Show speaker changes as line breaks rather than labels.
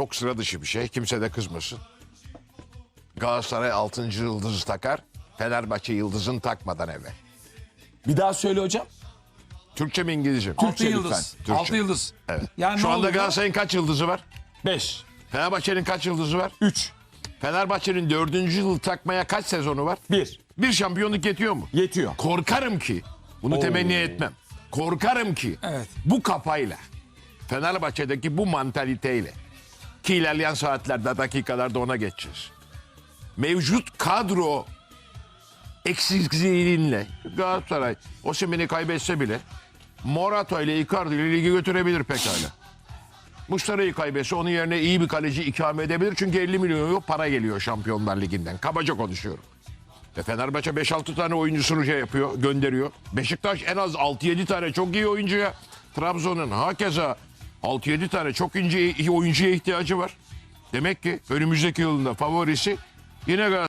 Çok sıra dışı bir şey. Kimse de kızmasın. Galatasaray 6. yıldızı takar. Fenerbahçe yıldızını takmadan eve.
Bir daha söyle hocam.
Türkçe mi İngilizce mi?
Altı
Türkçe
yıldız.
lütfen.
Türkçe.
Altı yıldız.
Evet.
Yani
Şu
ne
anda
olur?
Galatasaray'ın kaç yıldızı var?
5,
Fenerbahçe'nin kaç yıldızı var?
3,
Fenerbahçe'nin dördüncü yıl takmaya kaç sezonu var?
1.
Bir şampiyonluk yetiyor mu?
Yetiyor.
Korkarım ki, bunu temenni etmem. Korkarım ki
Evet.
bu kafayla, Fenerbahçe'deki bu mantaliteyle ki ilerleyen saatlerde, dakikalarda ona geçeceğiz. Mevcut kadro eksikliğinle Galatasaray Osimhen'i kaybetse bile Morata ile Icardi ile ligi götürebilir pekala. Muslera'yı kaybetse onun yerine iyi bir kaleci ikame edebilir. Çünkü 50 milyon euro para geliyor Şampiyonlar Ligi'nden. Kabaca konuşuyorum. Ve Fenerbahçe 5-6 tane oyuncusunu şey yapıyor, gönderiyor. Beşiktaş en az 6-7 tane çok iyi oyuncuya. Trabzon'un hakeza 6-7 tane çok ince oyuncuya ihtiyacı var. Demek ki önümüzdeki yılında favorisi yine Galatasaray.